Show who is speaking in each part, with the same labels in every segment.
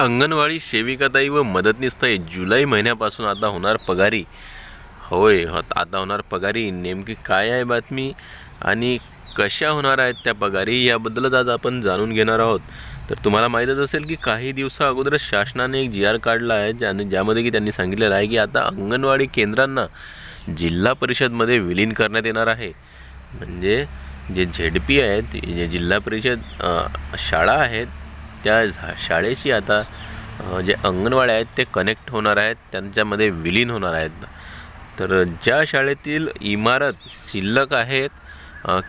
Speaker 1: अंगणवाडी सेविकाताई व मदतनीसताई जुलै महिन्यापासून आता होणार पगारी. होय हो आता होणार पगारी. नेमकी काय आहे बातमी? आणि कशा होणार आहेत त्या पगारी? याबद्दलच आज आपण जाणून घेणार आहोत. तर तुम्हाला माहीतच असेल की काही दिवसा अगोदर शासनाने एक जी आर काढला आहे ज्याने ज्यामध्ये की त्यांनी सांगितलेलं आहे की आता अंगणवाडी केंद्रांना जिल्हा परिषदमध्ये विलीन करण्यात येणार आहे. म्हणजे जे झेड पी आहेत जे जिल्हा परिषद शाळा आहेत त्या झा शाळेशी आता जे अंगणवाड्या आहेत ते कनेक्ट होणार आहेत त्यांच्यामध्ये विलीन होणार आहेत. तर ज्या शाळेतील इमारत शिल्लक आहेत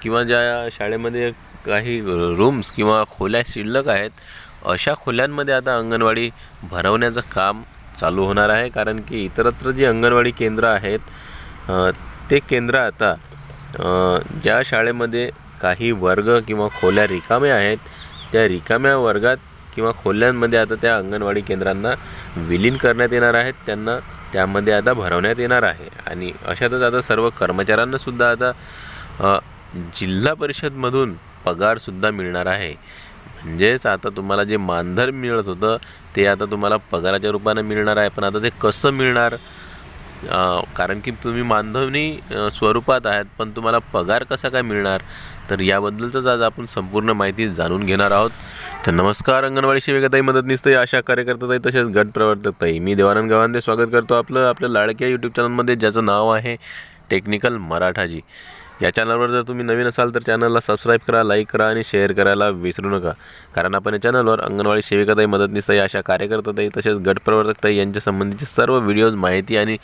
Speaker 1: किंवा ज्या शाळेमध्ये काही रूम्स किंवा खोल्या शिल्लक आहेत अशा खोल्यांमध्ये आता अंगणवाडी भरवण्याचं काम चालू होणार आहे. कारण की इतरत्र जी अंगणवाडी केंद्र आहेत ते केंद्र आता ज्या शाळेमध्ये काही वर्ग किंवा खोल्या रिकाम्या आहेत त्या रिकाम्या वर्गात किंवा खोल्यांमध्ये आता त्या अंगणवाडी केंद्रांना विलीन करण्यात येणार आहेत. त्यांना त्यामध्ये आता भरवण्यात येणार आहे. आणि अशातच आता सर्व कर्मचाऱ्यांनासुद्धा आता जिल्हा परिषदमधून पगारसुद्धा मिळणार आहे. म्हणजेच आता तुम्हाला जे मानधन मिळत होतं ते आता तुम्हाला पगाराच्या रूपानं मिळणार आहे. पण आता ते कसं मिळणार? कारण की तुम्ही मानधवनी स्वरूपात आहात पण तुम्हाला पगार कसा काय मिळणार? तर याबद्दलचंच आज आपण संपूर्ण माहिती जाणून घेणार आहोत. तर नमस्कार अंगणवाडी सेविकाताई मदतनीस अशा कार्यकर्ताताई तसेच गट प्रवर्तकताई. मी देवानंद गवांदे स्वागत करतो आपलं आपल्या लाडक्या यूट्यूब चॅनलमध्ये ज्याचं नाव आहे टेक्निकल मराठाजी. या चॅनलवर जर तुम्ही नवीन असाल तर चॅनलला सबस्क्राईब करा लाईक करा आणि शेअर करायला विसरू नका. कारण आपण या चॅनलवर अंगणवाडी सेविकाताई मदतनीसताई अशा कार्यकर्ताताई तसेच गटप्रवर्तकताई यांच्या संबंधीचे सर्व व्हिडिओज माहिती आणि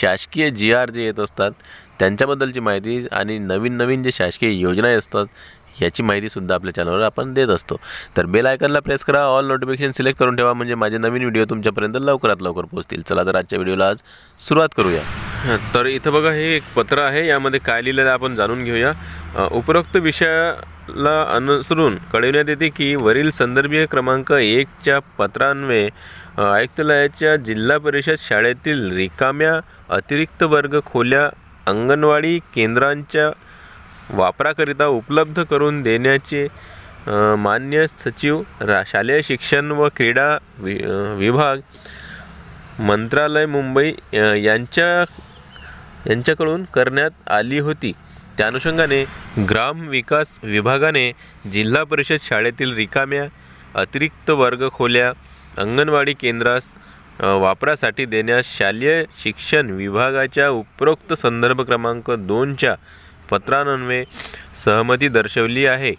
Speaker 1: शासकीय जी आर जे येत असतात त्यांच्याबद्दलची माहिती आणि नवीन नवीन जे शासकीय योजना असतात याची माहितीसुद्धा आपल्या चॅनलवर आपण देत असतो. तर बेल आयकनला प्रेस करा ऑल नोटिफिकेशन सिलेक्ट करून ठेवा म्हणजे माझे नवीन व्हिडिओ तुमच्यापर्यंत लवकरात लवकर पोहोचतील. चला तर आजच्या व्हिडिओला आज सुरुवात करूया. तर इथं बघा हे एक पत्र आहे. यामध्ये काय लिहिलेलं आपण जाणून घेऊया. उपरोक्त विषयाला अनुसरून कळविण्यात येते की वरील संदर्भीय क्रमांक एकच्या पत्रान्वये आयुक्तालयाच्या जिल्हा परिषद शाळेतील रिकाम्या अतिरिक्त वर्ग खोल्या अंगणवाडी केंद्रांच्या वापराकरिता उपलब्ध करून देण्याचे मान्य सचिव रा शालेय शिक्षण व क्रीडा वि विभाग मंत्रालय मुंबई यांच्या यांच्याकडून करण्यात आली होती. त्या अनुषंगाने ग्राम विकास विभागाने जिल्हा परिषद शाळेतील रिकाम्या अतिरिक्त वर्ग खोल्या अंगणवाडी केंद्रास वापरासाठी देण्यास शालेय शिक्षण विभागाच्या उपरोक्त संदर्भ क्रमांक दोनच्या पत्रान्वये सहमती दर्शवली आहे.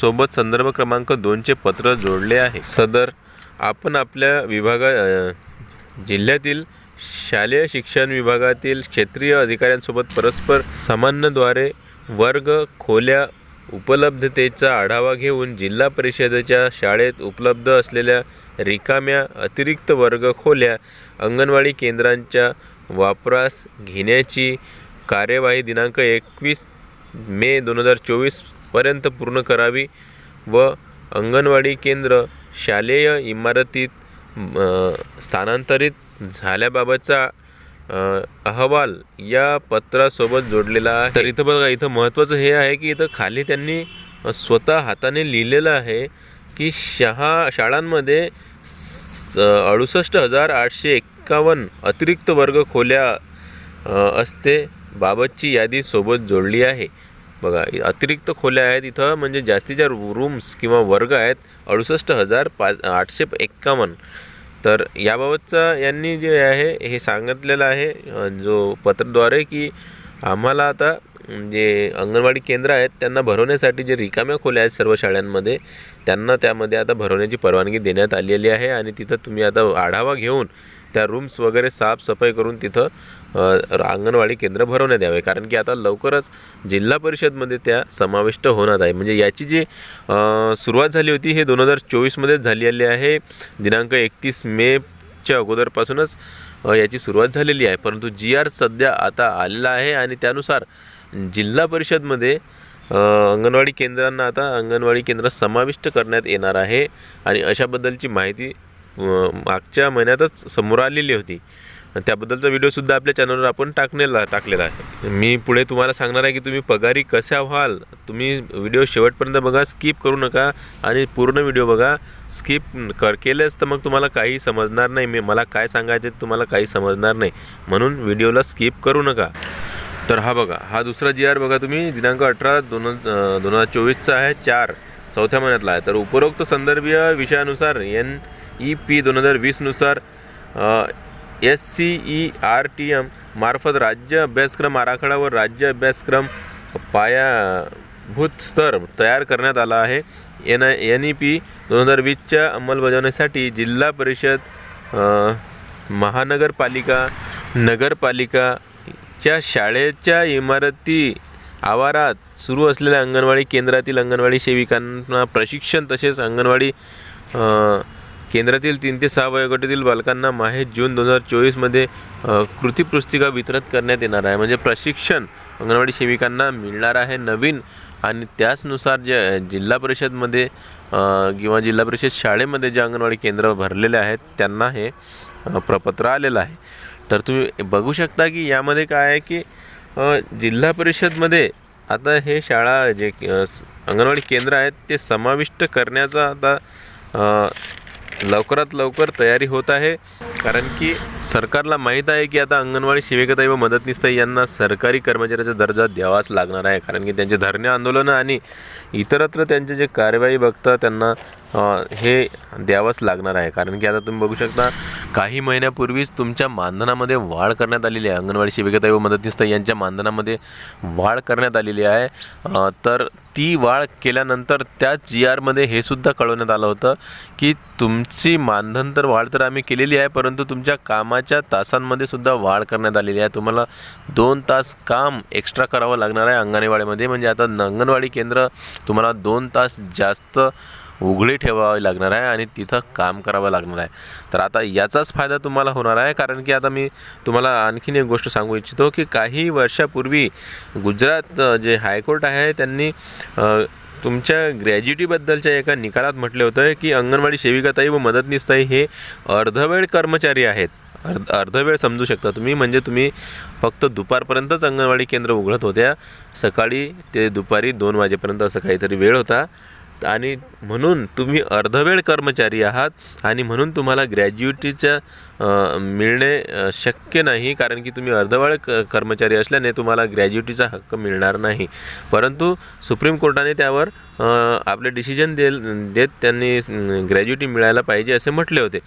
Speaker 1: सोबत संदर्भ क्रमांक दोनचे पत्र जोडले आहे. सदर आपण आपल्या विभागा जिल्ह्यातील शालेय शिक्षण विभागातील क्षेत्रीय अधिकाऱ्यांसोबत परस्पर सामान्यद्वारे वर्ग खोल्या उपलब्धतेचा आढावा घेऊन जिल्हा परिषदेच्या शाळेत उपलब्ध असलेल्या रिकाम्या अतिरिक्त वर्ग खोल्या अंगणवाडी केंद्रांच्या वापरास घेण्याची कार्यवाही दिनांक एकवीस मे दोन हजार चोवीसपर्यंत पूर्ण करावी व अंगणवाडी केंद्र शालेय इमारतीत स्थानांतरित झाल्याबाबतचा अहवाल या पत्रासोबत जोडलेला आहे. तर इथं बघा इथं महत्त्वाचं हे आहे की इथं खाली त्यांनी स्वतः हाताने लिहिलेलं आहे की शहा शाळांमध्ये स- अडुसष्ट हजार आठशे एक्कावन्न अतिरिक्त वर्ग खोल्या असते बाबतची यादी सोबत जोडली आहे. बघा अतिरिक्त खोल्या आहेत इथं म्हणजे जास्तीच्या रूम्स किंवा वर्ग आहेत अडुसष्ट हजार पाच आठशे एक्कावन्न. तर याबाबतचा यांनी जे आहे हे सांगितलेलं आहे जो पत्रद्वारे की आम्हाला आता जे अंगणवाडी केंद्र आहेत त्यांना भरवण्यासाठी जे रिकाम्या खोल्या आहेत सर्व शाळांमध्ये त्यांना त्यामध्ये आता भरवण्याची परवानगी देण्यात आलेली आहे आणि तिथं तुम्ही आता आढावा घेऊन त्या रूम्स वगैरे साफसफाई करून तिथं अंगणवाडी केंद्र भरवण्यात यावे. कारण की आता लवकरच जिल्हा परिषदमध्ये त्या समाविष्ट होणार आहे. म्हणजे याची जी सुरुवात झाली होती हे दोन हजार चोवीसमध्येच झालेली आहे. दिनांक एकतीस मेच्या अगोदरपासूनच याची सुरुवात झालेली आहे. परंतु जी आर सध्या आता आलेला आहे आणि त्यानुसार जिल्हा परिषदमध्ये अंगणवाडी केंद्रांना आता अंगणवाडी केंद्र समाविष्ट करण्यात येणार आहे. आणि अशाबद्दलची माहिती मागच्या महिन्यातच समोर आलेली होती. त्याबद्दलचा व्हिडिओसुद्धा आपल्या चॅनलवर आपण टाकलेला टाकलेला आहे. मी पुढे तुम्हाला सांगणार आहे की तुम्ही पगारी कशा व्हाल तुम्ही व्हिडिओ शेवटपर्यंत बघा स्किप करू नका आणि पूर्ण व्हिडिओ बघा. स्किप कर केलेच तर मग तुम्हाला काही समजणार नाही. मी मला काय सांगायचे तुम्हाला काही समजणार नाही. म्हणून व्हिडिओला स्किप करू नका. तर हा बघा हा दुसरा जी आर बघा तुम्ही. दिनांक अठरा दोन दोन हजार चोवीसचा आहे. चार चौथ्या महिन्यातला आहे. तर उपरोक्त संदर्भीय विषयानुसार एन ई पी दोन हजार वीसनुसार S C E R T M मार्फत राज्य अभ्यासक्रम आराखडा व राज्य अभ्यासक्रम पायाभूत स्तर तयार करण्यात आला आहे. एन एन ई पी दोन हजार वीसच्या अंमलबजावणीसाठी जिल्हा परिषद महानगरपालिका नगरपालिकाच्या शाळेच्या इमारती आवारात सुरू असलेल्या अंगणवाडी केंद्रातील अंगणवाडी सेविकांना प्रशिक्षण तसेच अंगणवाडी केंद्रातील तीन ते सहा वयोगटातील बालकांना माहे जून दोन हजार चोवीसमध्ये कृती कृतीपुस्तिका वितरित करण्यात येणार आहे. म्हणजे प्रशिक्षण अंगणवाडी सेविकांना मिळणार आहे नवीन आणि त्याचनुसार जे जिल्हा परिषदमध्ये किंवा जिल्हा परिषद शाळेमध्ये जे अंगणवाडी केंद्र भरलेले आहेत त्यांना हे प्रपत्र आलेलं आहे. तर तुम्ही बघू शकता की यामध्ये काय आहे की जिल्हा परिषदमध्ये आता हे शाळा जे अंगणवाडी केंद्र आहेत ते समाविष्ट करण्याचा आता लवकरात लवकर तयारी होत आहे. कारण की सरकारला माहीत आहे की आता अंगणवाडी सेविकाताई व मदतनीसताई यांना सरकारी कर्मचाऱ्याचा दर्जा द्यावाच लागणार आहे. कारण की त्यांचे धरणे आंदोलनं आणि इतरत्र त्यांचे जे कार्यवाही बघता त्यांना हे द्यावंच लागणार आहे. कारण की आता तुम्ही बघू शकता काही महिन्यापूर्वीच तुमच्या मानधनामध्ये वाढ करण्यात आलेली आहे. अंगणवाडी सेविकाताई व मदतनीसताई यांच्या मानधनामध्ये वाढ करण्यात आलेली आहे. तर ती वाढ केल्यानंतर त्याच जी आरमध्ये हे सुद्धा कळवण्यात आलं होतं की तुमची मानधन तर वाढ तर आम्ही केलेली आहे परंतु तुमच्या कामाच्या तासांमध्ये सुद्धा वाढ करण्यात आलेली आहे. तुम्हाला दोन तास काम एक्स्ट्रा करावं लागणार आहे अंगणवाडीमध्ये. म्हणजे आता अंगणवाडी केंद्र तुम्हाला दोन तास जास्त उघडे ठेवावे लागणार आहे आणि तिथं काम करावं लागणार आहे. तर आता याचाच फायदा तुम्हाला होणार आहे कारण की आता मी तुम्हाला आणखीन एक गोष्ट सांगू इच्छितो की काही वर्षापूर्वी गुजरात जे हायकोर्ट आहे त्यांनी तुमच्या ग्रॅज्युटीबद्दलच्या एका निकालात म्हटले होतं की अंगणवाडी सेविकाताई व मदतनीसताई हे अर्धवेळ कर्मचारी आहेत. अर्ध अर्धवेळ समजू शकता तुम्ही म्हणजे तुम्ही फक्त दुपारपर्यंतच अंगणवाडी केंद्र उघडत होत्या. सकाळी ते दुपारी दोन वाजेपर्यंत असं काहीतरी वेळ होता. आणि म्हणून तुम्ही अर्धवेळ कर्मचारी आहात आणि म्हणून तुम्हाला ग्रॅज्युटीचं मिळणे शक्य नाही. कारण की तुम्ही अर्धवेळ क कर्मचारी असल्याने तुम्हाला ग्रॅज्युएटीचा हक्क मिळणार नाही. परंतु सुप्रीम कोर्टाने त्यावर आपले डिसिजन देल देत त्यांनी ग्रॅज्युएटी मिळायला पाहिजे असे म्हटले होते.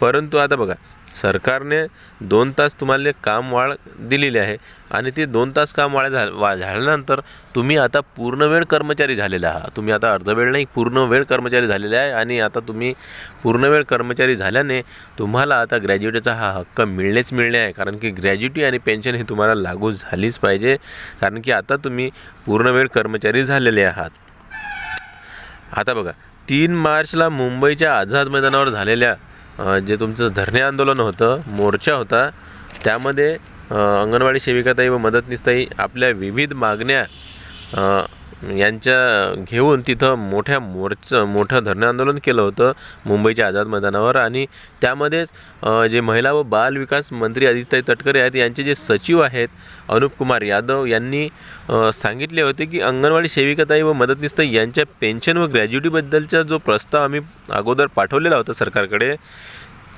Speaker 1: परंतु आता बघा सरकारने दोन तास तुम्हाला काम वाढ दिलेली आहे आणि ते दोन तास काम वाढ झा वा झाल्यानंतर तुम्ही आता पूर्ण वेळ कर्मचारी झालेला आहात. तुम्ही आता अर्धवेळ नाही पूर्ण वेळ कर्मचारी झालेले आहे आणि आता तुम्ही पूर्ण वेळ कर्मचारी झाल्याने तुम्हाला आता ग्रॅज्युटीचा हा हक्क मिळणेच मिळणे आहे. कारण की ग्रॅज्युटी आणि पेन्शन ही तुम्हाला लागू झालीच पाहिजे. कारण की आता तुम्ही पूर्ण वेळ कर्मचारी झालेले आहात. आता बघा तीन मार्चला मुंबईच्या आझाद मैदानावर झालेल्या जे तुमचं धरणे आंदोलन होतं मोर्चा होता त्यामध्ये अंगणवाडी सेविकाताई व मदतनीसताई आपल्या विविध मागण्या यांच्या घेऊन तिथं मोठ्या मोर्चा मोठं धरणे आंदोलन केलं होतं मुंबईच्या आझाद मैदानावर. आणि त्यामध्येच जे महिला व बाल विकास मंत्री आदित्य तटकरे आहेत यांचे जे सचिव आहेत अनुप कुमार यादव यांनी सांगितले होते की अंगणवाडी सेविकाताई व मदतनीस यांच्या पेन्शन व ग्रॅज्युटीबद्दलचा जो प्रस्ताव आम्ही अगोदर पाठवलेला होता सरकारकडे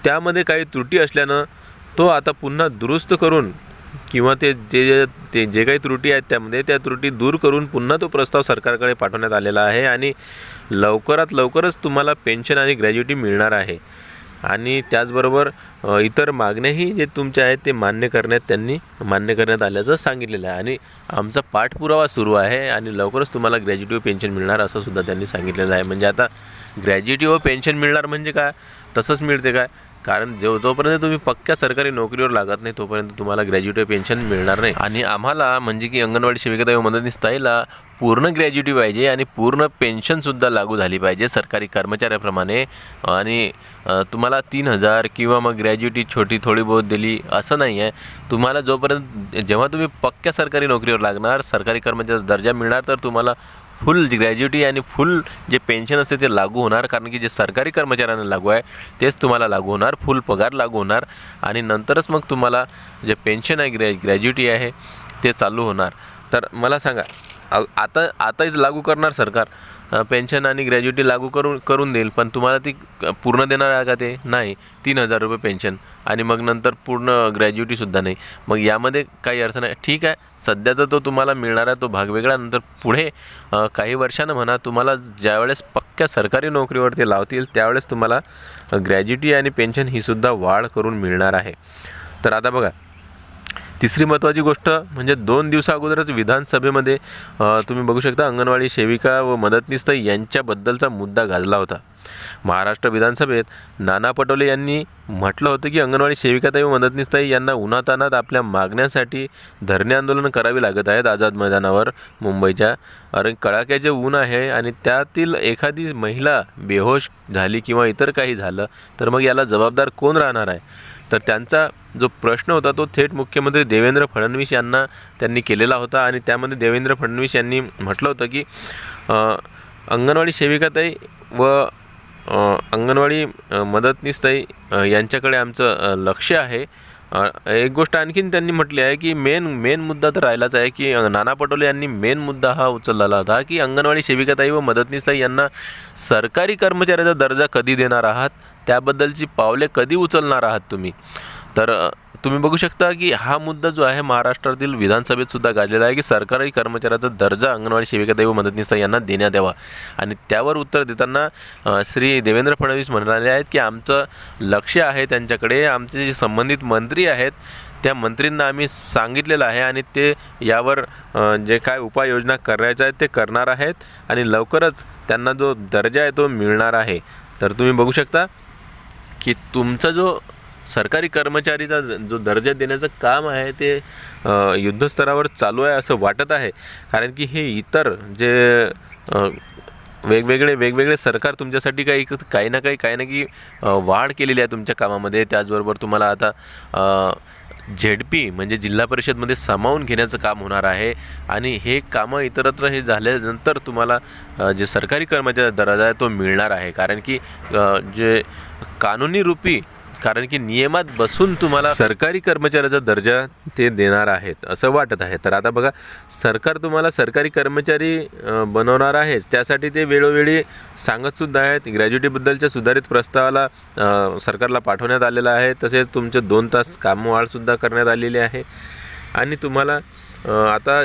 Speaker 1: त्यामध्ये काही त्रुटी असल्यानं तो आता पुन्हा दुरुस्त करून किंवा ते जे ते जे काही त्रुटी आहेत त्यामध्ये त्या त्रुटी दूर करून पुन्हा तो प्रस्ताव सरकारकडे पाठवण्यात आलेला आहे आणि लवकरात लवकरच तुम्हाला पेन्शन आणि ग्रॅज्युटी मिळणार आहे. आणि त्याचबरोबर इतर मागण्याही जे तुमच्या आहेत ते मान्य करण्यात त्यांनी मान्य करण्यात आल्याचं सांगितलेलं आहे. आणि आमचा पाठपुरावा सुरू आहे आणि लवकरच तुम्हाला ग्रॅज्युटी व पेन्शन मिळणार असं सुद्धा त्यांनी सांगितलेलं आहे. म्हणजे आता ग्रॅज्युटी व पेन्शन मिळणार म्हणजे काय? तसंच मिळते काय? कारण जो जोपर्यंत तुम्ही पक्क्या सरकारी नोकरीवर लागत नाही तोपर्यंत तुम्हाला ग्रॅज्युटी पेन्शन मिळणार नाही. आणि आम्हाला म्हणजे की अंगणवाडी सेविका व मदतनीस ताईला पूर्ण ग्रॅज्युटी पाहिजे आणि पूर्ण पेन्शनसुद्धा लागू झाली पाहिजे सरकारी कर्मचाऱ्याप्रमाणे. आणि तुम्हाला तीन हजार किंवा मग ग्रॅज्युटी छोटी थोडी बहुत दिली असं नाही आहे तुम्हाला जोपर्यंत जेव्हा तुम्ही पक्क्या सरकारी नोकरीवर लागणार सरकारी कर्मचाऱ्याचा दर्जा मिळणार तर तुम्हाला फुल ग्रॅज्युटी आणि फुल जे पेन्शन असते ते लागू होणार कारण की जे सरकारी कर्मचाऱ्यांना लागू आहे तेच तुम्हाला लागू होणार फुल पगार लागू होणार आणि नंतरच मग तुम्हाला जे पेन्शन आहे ग्रॅ ग्रॅज्युटी आहे ते चालू होणार. तर मला सांगा आता आताच लागू करणार सरकार? पेन्शन आणि ग्रॅज्युटी लागू करून करून देईल पण तुम्हाला ती पूर्ण देणार आहे का ते? नाही. तीन हजार रुपये पेन्शन आणि मग नंतर पूर्ण ग्रॅज्युटीसुद्धा नाही. मग यामध्ये काही अर्थ नाही ठीक आहे. सध्याचा तो तुम्हाला मिळणारा तो भाग वेगळा. नंतर पुढे काही वर्षानं म्हणा तुम्हाला ज्यावेळेस पक्क्या सरकारी नोकरीवर ते लावतील त्यावेळेस तुम्हाला ग्रॅज्युटी आणि पेन्शन ही सुद्धा वाढ करून मिळणार आहे. तर आता बघा तिसरी महत्त्वाची गोष्ट म्हणजे दोन दिवसा अगोदरच विधानसभेमध्ये तुम्ही बघू शकता अंगणवाडी सेविका व मदतनीस यांच्याबद्दलचा मुद्दा गाजला होता. महाराष्ट्र विधानसभेत नाना पटोले यांनी म्हटलं होतं की अंगणवाडी सेविकाताई व मदतनीसताई यांना उन्हातानात आपल्या मागण्यासाठी धरणे आंदोलन करावी लागत आहेत आझाद मैदानावर मुंबईच्या. कारण कडाक्याचे ऊन आहे आणि त्यातील एखादी महिला बेहोश झाली किंवा इतर काही झालं तर मग याला जबाबदार कोण राहणार आहे? तर त्यांचा जो प्रश्न होता तो थेट मुख्यमंत्री देवेंद्र फडणवीस यांना त्यांनी केलेला होता आणि त्यामध्ये देवेंद्र फडणवीस यांनी म्हटलं होतं की अंगणवाडी सेविकाताई व अंगणवाडी मदतनीसताई यांच्याकडे आमचं लक्ष आहे. एक गोष्ट आणखीन त्यांनी म्हटली आहे की मेन मेन मुद्दा तर राहिलाच आहे की नाना पटोले यांनी मेन मुद्दा हा उचललेला होता की अंगणवाडी सेविकाताई व मदतनीसताई यांना सरकारी कर्मचाऱ्याचा दर्जा कधी देणार आहात? त्याबद्दलची पावले कधी उचलणार आहात तुम्ही? तर तुम्ही बघू शकता की हा मुद्दा जो आहे महाराष्ट्रातील विधानसभेत सुद्धा गाजलेला आहे की सरकारी कर्मचाऱ्याचा दर्जा अंगणवाडी सेविका व मदतनीस यांना देण्यात यावा आणि त्यावर उत्तर देताना श्री देवेंद्र फडणवीस म्हणाले आहेत की आमचं लक्ष आहे त्यांच्याकडे आमचे जे संबंधित मंत्री आहेत त्या मंत्रींना आम्ही सांगितलेलं आहे आणि ते यावर जे काय उपाययोजना करायच्या आहेत ते करणार आहेत आणि लवकरच त्यांना जो दर्जा आहे तो मिळणार आहे. तर तुम्ही बघू शकता की तुमचा जो सरकारी कर्मचारीचा जो दर्जा देण्याचं काम आहे ते युद्धस्तरावर चालू आहे असं वाटत आहे. कारण की हे इतर जे वेगवेगळे वेगवेगळे सरकार तुमच्यासाठी काही काही ना काही काही ना काही वाढ केलेली आहे तुमच्या कामामध्ये. त्याचबरोबर तुम्हाला आता झेड पी म्हणजे जिल्हा परिषदमध्ये सामावून घेण्याचं काम होणार आहे. आणि हे कामं इतरत्र हे झाल्यानंतर तुम्हाला जे सरकारी कर्मचारी दर्जा आहे तो मिळणार आहे. कारण की जे कानूनी रूपी कारण की नियमात बसून तुम्हाला सरकारी कर्मचाऱ्याचा दर्जा ते देणार आहेत असं वाटत आहे. तर आता बघा सरकार तुम्हाला सरकारी कर्मचारी बनवणार आहेच. त्यासाठी ते वेळोवेळी सांगतसुद्धा आहेत. ग्रॅज्युटीबद्दलच्या सुधारित प्रस्तावाला सरकारला पाठवण्यात आलेला आहे. तसेच तुमचे दोन तास कामवाढसुद्धा करण्यात आलेली आहे. आणि तुम्हाला आता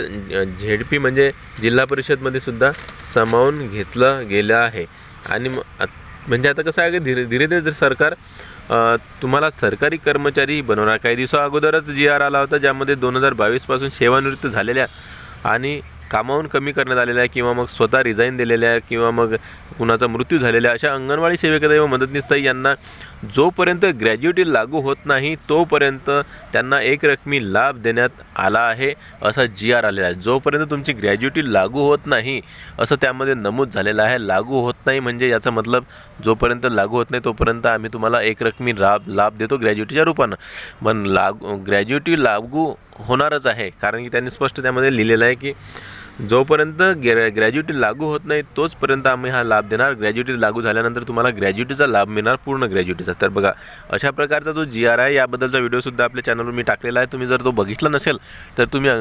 Speaker 1: झेड पी म्हणजे जिल्हा परिषदमध्ये सुद्धा सामावून घेतलं गेलं आहे. आणि म्हणजे आता कसं आहे की धीरे धीरे धीरे सरकार तुम्हाला सरकारी कर्मचारी बनवणार. काही दिवसा अगोदरच जी आर आला होता ज्यामध्ये दोन हजार बावीसपासून सेवानिवृत्त झालेल्या आणि कामावून कमी करण्यात आलेल्या आहे किंवा मग स्वतः रिझाईन दिलेल्या किंवा मग कुणाचा मृत्यू झालेला आहे अशा अंगणवाडी सेविकाताई व मदतनीसताई यांना जोपर्यंत ग्रॅज्युएटी लागू होत नाही तोपर्यंत त्यांना एक रकमी लाभ देण्यात आला आहे असा जी आर आलेला आहे. जोपर्यंत तुमची ग्रॅज्युएटी लागू होत नाही असं त्यामध्ये नमूद झालेलं आहे. लागू होत नाही म्हणजे याचा मतलब जोपर्यंत लागू होत नाही तोपर्यंत आम्ही तुम्हाला एक रकमी लाभ लाभ देतो ग्रॅज्युएटीच्या रूपानं. पण लागू ग्रॅज्युएटी लागू होणारच आहे कारण की त्यांनी स्पष्ट त्यामध्ये लिहिलेलं आहे की जोपर्यंत ग्रॅ ग्रॅज्युटी लागू होत नाही तोचपर्यंत आम्ही हा लाभ देणार. ग्रॅज्युटी लागू झाल्यानंतर तुम्हाला ग्रॅज्युटीचा लाभ मिळणार पूर्ण ग्रॅज्युटीचा तर बघा अशा प्रकारचा जो जी आर आहे याबद्दलचा व्हिडिओसुद्धा आपल्या चॅनलवर मी टाकलेला आहे. तुम्ही जर तो बघितला नसेल तर तुम्ही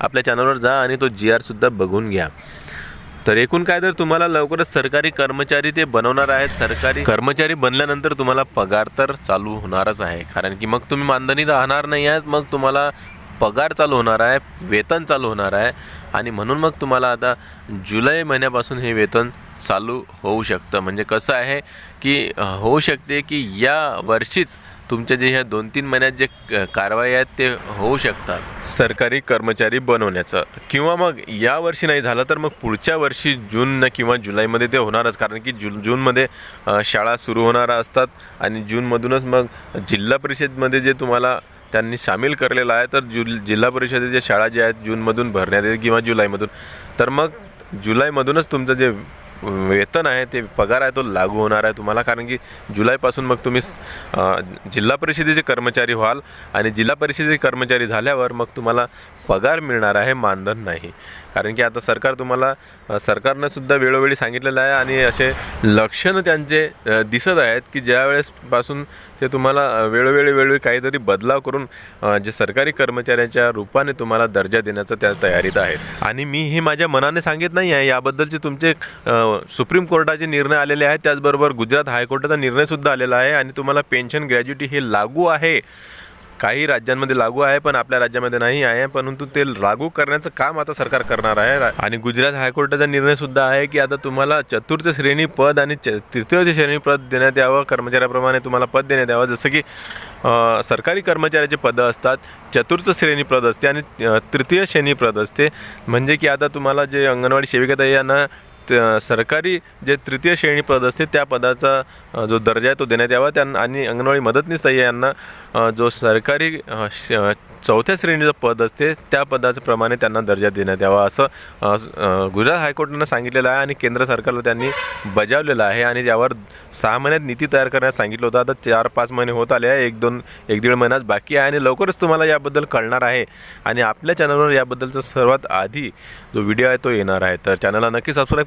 Speaker 1: आपल्या चॅनलवर जा आणि तो जी आरसुद्धा बघून घ्या. तर एकूण काय तर तुम्हाला लवकरच सरकारी कर्मचारी ते बनवणार आहेत. सरकारी कर्मचारी बनल्यानंतर तुम्हाला पगार तर चालू होणारच आहे. कारण की मग तुम्ही मानधनी राहणार नाही आहात मग तुम्हाला पगार चालू होणार आहे वेतन चालू होणार आहे. आणि म्हणून मग तुम्हाला आता जुलै महिन्यापासून हे वेतन चालू होऊ शकतं. म्हणजे कसं आहे की होऊ शकते की या वर्षीच तुमच्या जे ह्या दोन तीन महिन्यात जे क- कारवाई आहेत ते होऊ शकतात. सरकारी कर्मचारी बनवण्याचं. किंवा मग या वर्षी नाही झालं तर मग पुढच्या वर्षी जून किंवा जुलैमध्ये ते होणारच. कारण की जून जूनमध्ये शाळा सुरू होणार असतात आणि जूनमधूनच मग जिल्हा परिषदमध्ये जे तुम्हाला त्यांनी सामील करलेला आहे. तर जु जिल्हा परिषदेच्या शाळा ज्या आहेत जूनमधून भरण्यात येते किंवा जुलैमधून. तर मग जुलैमधूनच तुमचं जे वेतन आहे ते पगार आहे तो लागू होणार आहे तुम्हाला. कारण की जुलैपासून मग तुम्ही जिल्हा परिषदेचे कर्मचारी व्हाल आणि जिल्हा परिषदेचे कर्मचारी झाल्यावर मग तुम्हाला पगार मिळणार आहे मानधन नाही. कारण की आता सरकार तुम्हाला सरकारनंसुद्धा सरकारनं सुद्धा वेळोवेळी सांगितलेलं आहे आणि असे लक्षणं त्यांचे दिसत आहेत की ज्यावेळेसपासून ते तुम्हाला वेळोवेळी वेळोवेळी काहीतरी बदलाव करून जे सरकारी कर्मचाऱ्याच्या रूपाने तुम्हाला दर्जा देण्याचं त्या तयारीत आहे आणि मी हे माझ्या मनाने सांगित नाही आहे याबद्दलचे तुमचे सुप्रीम कोर्टाचे निर्णय आलेले आहेत. त्याचबरोबर गुजरात हायकोर्टाचा निर्णयसुद्धा आलेला आहे. आणि तुम्हाला पेन्शन ग्रॅज्युटी हे लागू आहे. काही राज्यांमध्ये लागू आहे पण आपल्या राज्यामध्ये नाही आहे. परंतु ते लागू करण्याचं काम आता सरकार करणार आहे. आणि गुजरात हायकोर्टाचा निर्णय सुद्धा आहे की आता तुम्हाला चतुर्थ श्रेणी पद आणि च तृतीय श्रेणी पद देण्यात यावं. कर्मचाऱ्याप्रमाणे तुम्हाला पद देण्यात यावं. जसं की सरकारी कर्मचाऱ्याचे पदं असतात चतुर्थ श्रेणी पद असते आणि तृतीय श्रेणी पद असते. म्हणजे की आता तुम्हाला जे अंगणवाडी सेविका यांना त- सरकारी जे तृतीय श्रेणी पद असते त्या पदाचा जो दर्जा आहे तो देण्यात यावा. त्यांना आणि अंगणवाडी मदतनीस ताई यांना. जो सरकारी श- चौथ्या श्रेणीचं पद असते त्या पदाच्या प्रमाणे त्यांना दर्जा देण्यात यावा असं गुजरात हायकोर्टानं सांगितलेलं आहे आणि केंद्र सरकारला त्यांनी बजावलेलं आहे. आणि यावर सहा महिन्यात नीती तयार करण्यास सांगितलं होतं. आता चार पाच महिने होत आले आहे. एक दोन एक दीड महिनाच बाकी आहे आणि लवकरच तुम्हाला याबद्दल कळणार आहे. आणि आपल्या चॅनलवर याबद्दलचा सर्वात आधी जो व्हिडिओ आहे तो येणार आहे. तर चॅनलला नक्की सबस्क्राईब